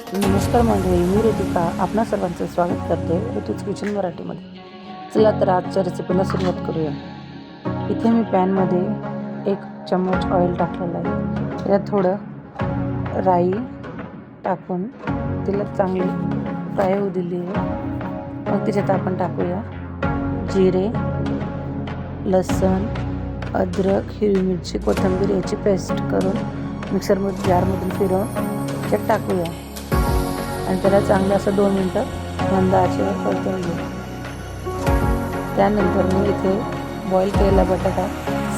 नमस्कार मंडळी. मी ऋतिका आपणा सर्वांचं स्वागत करते ऋतूच किचन मराठीमध्ये. चला तर आजच्या रेसिपीला सुरुवात करूया. इथे मी पॅनमध्ये एक चम्मच ऑइल टाकलेलं आहे. त्यात थोडं राई टाकून तिला चांगली फ्राय होऊ दिली आहे. मग त्याच्यात आपण टाकूया जिरे लसण अद्रक हिरवी मिरची कोथिंबीर याची पेस्ट करून मिक्सरमध्ये जारमधून फिरवून त्यात टाकूया. आणि त्याला चांगलं असं दोन मिनटं मंद आचेवर परतून घेऊ त्यानंतर मी इथे बॉईल केलेला बटाटा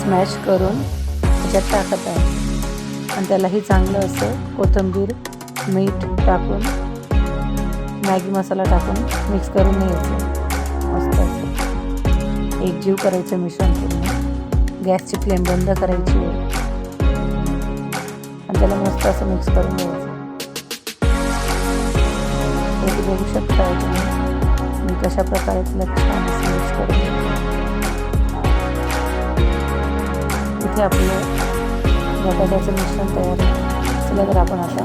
स्मॅश करून त्याच्यात टाकत आहे. आणि त्यालाही चांगलं असं कोथिंबीर मीठ टाकून मॅगी मसाला टाकून मिक्स करून घ्यायचं. मस्त असं. एकजीव करायचं मिश्रण पूर्ण. गॅसची फ्लेम बंद करायची आणि त्याला मस्त असं मिक्स करून घ्यायचं. हे बघू शकता तुम्ही मी कशा प्रकारे तिला छान असं करून. इथे आपलं बटाट्याचं मिश्रण तयार आहे. चला तर आपण आता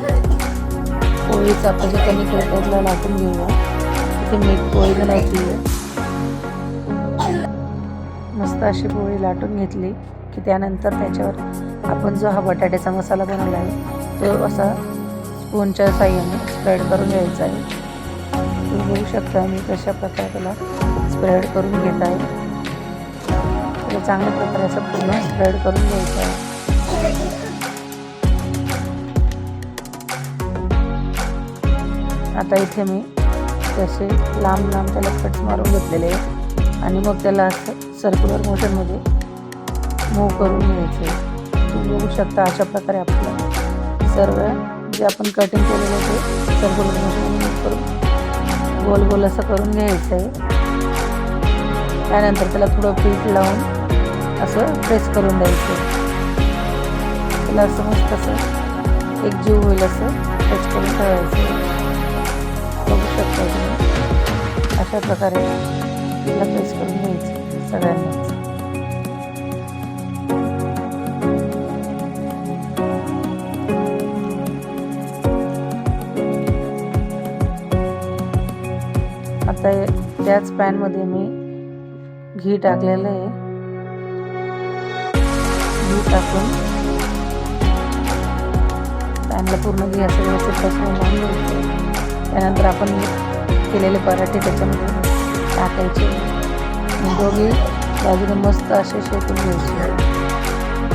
पोळीचं आपण जे कमी त्यातला लाटून घेऊया. इथे मीठ पोळी बनवली आहे मस्त अशी पोळी लाटून घेतली की त्यानंतर त्याच्यावर आपण जो हा बटाट्याचा मसाला बनवला आहे तो असा स्पूनच्या साह्याने स्प्रेड करून घ्यायचा आहे. तुम्ही बघू शकता. मी कशा प्रकारे त्याला स्प्रेड करून घेत आहे. त्याला चांगल्या प्रकारे असं पूर्ण स्प्रेड करून घ्यायचं आहे. आता इथे मी तसे लांब लांब त्याला कट्स मारून घेतलेले आहे आणि मग त्याला असं सर्क्युलर मोशनमध्ये मूव करून घ्यायचे तुम्ही बघू शकता अशा प्रकारे आपलं सर्व जे आपण कटिंग केलेलं ते सर्क्युलर मोशन मूव करून गोल गोल असं करून घ्यायचं आहे त्यानंतर त्याला थोडं पीठ लावून असं प्रेस करून द्यायचं. त्याला असं मस्त असं एक जीव होईल असं प्रेस करून ठेवायचं. बघू शकता तुम्ही? अशा प्रकारे त्याला प्रेस करून घ्यायचं सगळ्यांनाच. आता त्याच पॅनमध्ये मी घी टाकलेलं आहे. घी टाकून पॅनला पूर्ण घी असं व्यवस्थित पसरून त्यानंतर आपण केलेले पराठे त्याच्यामध्ये टाकायचे. दोघी बाजूने मस्त असे शेकून घ्यायचे.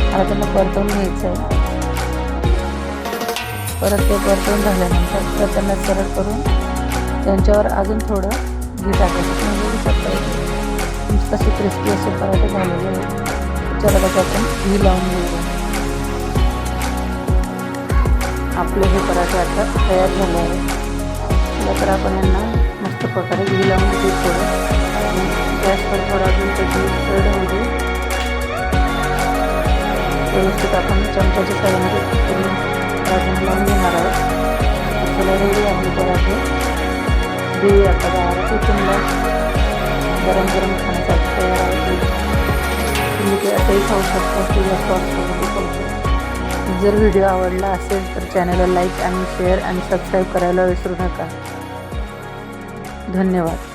आता त्यांना परतवून घ्यायचं आहे. परत ते परतवून झाल्यानंतर तर त्यांना सरळ करून त्यांच्यावर अजून थोडं घी टाकायचं तुम्ही बघू शकता कसे क्रिस्पी असे पराठे झालेले आहेत त्याच्यावर कसं आपण. घी लावून घेऊया आपले हे पराठे आता तयार झाले आहेत. तर आपण यांना मस्त प्रकारे घी लावून घेऊ करू गॅसवर थोडा अजून त्याची स्प्रेड होऊ व्यवस्थित आपण चमच्याच्या साह्यामध्ये पूर्ण लावून घेणार आहोत. आपल्याला रेडी आहे पराठे. देऊया आता बाहेर सुंदर गरम गरम खाण्यासाठी तयार आहे तुम्ही ते असंही खाऊ शकता किंवा सॉससोबतही खाऊ शकता. जर व्हिडिओ आवडला असेल तर चॅनलला लाईक आणि शेअर आणि सबस्क्राईब करायला विसरू नका. धन्यवाद.